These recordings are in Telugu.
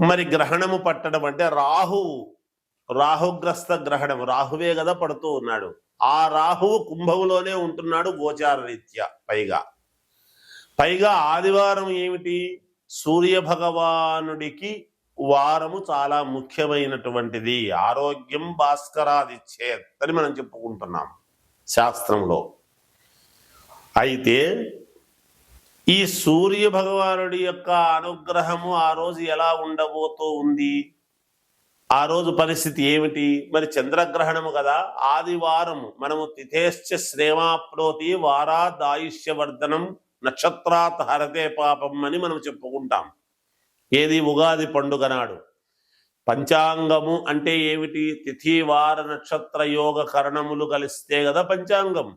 మరి గ్రహణము పట్టడం అంటే రాహువు రాహుగ్రస్త గ్రహణం. రాహువే కదా పడుతూ ఉన్నాడు. ఆ రాహువు కుంభములోనే ఉంటున్నాడు గోచార రీత్యా పైగా. పైగా ఆదివారం ఏమిటి? సూర్య భగవానుడికి వారము చాలా ముఖ్యమైనటువంటిది. ఆరోగ్యం భాస్కరాదిచ్చేత్ అని మనం చెప్పుకుంటున్నాం శాస్త్రంలో. అయితే ఈ సూర్య భగవానుడి యొక్క అనుగ్రహము ఆ రోజు ఎలా ఉండబోతూ ఉంది? ఆ రోజు పరిస్థితి ఏమిటి? మరి చంద్రగ్రహణము కదా ఆదివారము. మనము తిథేశ్చ శ్రేమాప్నోతి వారా దాయుష్యవర్ధనం నక్షత్రాత్ హరతే పాపం అని మనం చెప్పుకుంటాం. ఏది? ఉగాది పండుగ నాడు. పంచాంగము అంటే ఏమిటి? తిథి వార నక్షత్ర యోగ కరణములు కలిస్తే కదా పంచాంగం.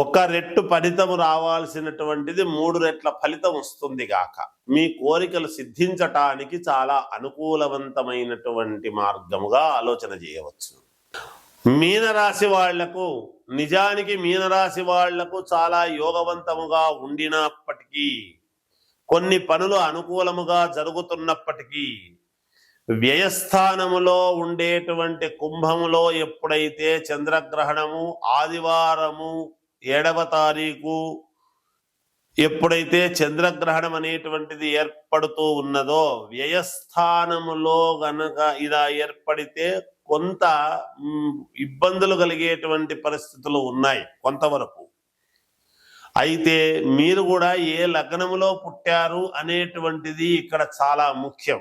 ఒక రెట్టు ఫలితము రావాల్సినటువంటిది మూడు రెట్ల ఫలితం వస్తుంది గాక. మీ కోరికలు సిద్ధించటానికి చాలా అనుకూలవంతమైనటువంటి మార్గముగా ఆలోచన చేయవచ్చు. మీనరాశి వాళ్ళకు నిజానికి మీనరాశి వాళ్ళకు చాలా యోగవంతముగా ఉండినప్పటికీ కొన్ని పనులు అనుకూలముగా జరుగుతున్నప్పటికీ వ్యయస్థానములో ఉండేటువంటి కుంభములో ఎప్పుడైతే చంద్రగ్రహణము ఆదివారము ఏడవ తారీఖు ఎప్పుడైతే చంద్రగ్రహణం అనేటువంటిది ఏర్పడుతూ ఉన్నదో వ్యయస్థానములో గనక ఇలా ఏర్పడితే కొంత ఇబ్బందులు కలిగేటువంటి పరిస్థితులు ఉన్నాయి కొంతవరకు. అయితే మీరు కూడా ఏ లగ్నములో పుట్టారు అనేటువంటిది ఇక్కడ చాలా ముఖ్యం.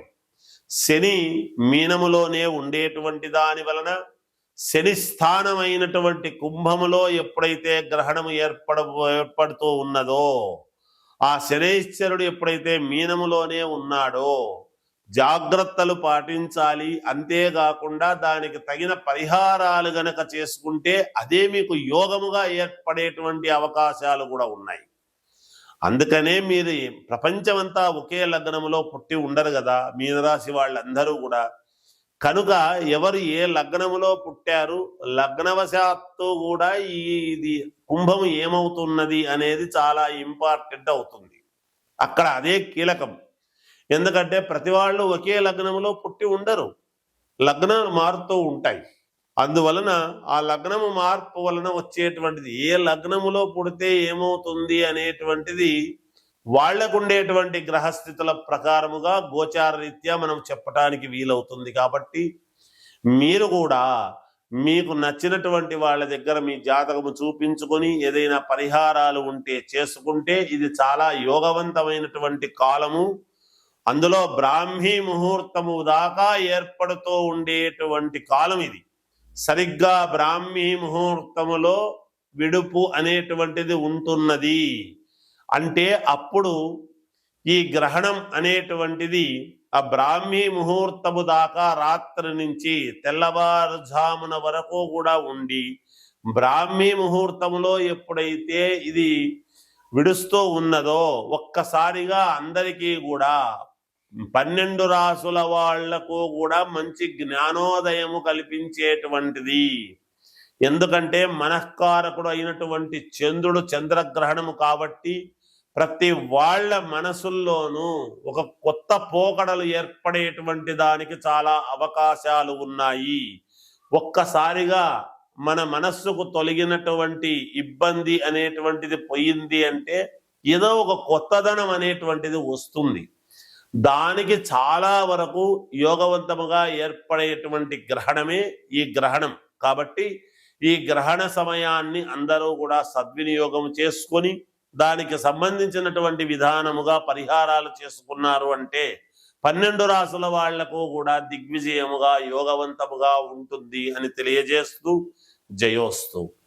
శని మీనములోనే ఉండేటువంటి దాని వలన శని స్థానమైనటువంటి కుంభములో ఎప్పుడైతే గ్రహణము ఏర్పడ ఏర్పడుతూ ఉన్నదో ఆ శనేశ్వరుడు ఎప్పుడైతే మీనములోనే ఉన్నాడో జాగ్రత్తలు పాటించాలి. అంతేకాకుండా దానికి తగిన పరిహారాలు గనక చేసుకుంటే అదే మీకు యోగముగా ఏర్పడేటువంటి అవకాశాలు కూడా ఉన్నాయి. అందుకనే మీరు ప్రపంచమంతా ఒకే లగ్నములో పుట్టి ఉండరు కదా మీనరాశి వాళ్ళందరూ కూడా. కనుక ఎవరు ఏ లగ్నములో పుట్టారు లగ్నవశాత్తు కూడా ఇది కుంభం ఏమవుతున్నది అనేది చాలా ఇంపార్టెంట్ అవుతుంది. అక్కడ అదే కీలకం. ఎందుకంటే ప్రతి వాళ్ళు ఒకే లగ్నములో పుట్టి ఉండరు. లగ్నాలు మారుతూ ఉంటాయి. అందువలన ఆ లగ్నము మార్పు వలన వచ్చేటువంటిది ఏ లగ్నములో పుడితే ఏమవుతుంది అనేటువంటిది వాళ్ళకు ఉండేటువంటి గ్రహస్థితుల ప్రకారముగా గోచార రీత్యా మనం చెప్పటానికి వీలవుతుంది కాబట్టి మీరు కూడా మీకు నచ్చినటువంటి వాళ్ళ దగ్గర మీ జాతకము చూపించుకొని ఏదైనా పరిహారాలు ఉంటే చేసుకుంటే ఇది చాలా యోగవంతమైనటువంటి కాలము. అందులో బ్రాహ్మీ ముహూర్తము దాకా ఏర్పడుతూ ఉండేటువంటి కాలం ఇది. సరిగ్గా బ్రాహ్మీ ముహూర్తములో విడుపు అనేటువంటిది ఉంటున్నది. అంటే అప్పుడు ఈ గ్రహణం అనేటువంటిది ఆ బ్రాహ్మీ ముహూర్తము దాకా రాత్రి నుంచి తెల్లవారుజామున వరకు కూడా ఉండి బ్రాహ్మీ ముహూర్తములో ఎప్పుడైతే ఇది విడుస్తూ ఉన్నదో ఒక్కసారిగా అందరికీ కూడా పన్నెండు రాసుల వాళ్ళకు కూడా మంచి జ్ఞానోదయము కల్పించేటువంటిది. ఎందుకంటే మనఃకారకుడు అయినటువంటి చంద్రుడు చంద్రగ్రహణము కాబట్టి ప్రతి వాళ్ళ మనసుల్లోనూ ఒక కొత్త పోకడలు ఏర్పడేటువంటి దానికి చాలా అవకాశాలు ఉన్నాయి. ఒక్కసారిగా మన మనస్సుకు తొలగినటువంటి ఇబ్బంది అనేటువంటిది పోయింది అంటే ఏదో ఒక కొత్తదనం అనేటువంటిది వస్తుంది. దానికి చాలా వరకు యోగవంతముగా ఏర్పడేటువంటి గ్రహణమే ఈ గ్రహణం. కాబట్టి ఈ గ్రహణ సమయాన్ని అందరూ కూడా సద్వినియోగం చేసుకొని దానికి సంబంధించినటువంటి విధానముగా పరిహారాలు చేసుకున్నారు అంటే పన్నెండు రాసుల వాళ్ళకు కూడా దిగ్విజయముగా యోగవంతముగా ఉంటుంది అని తెలియజేస్తూ జయోస్తు.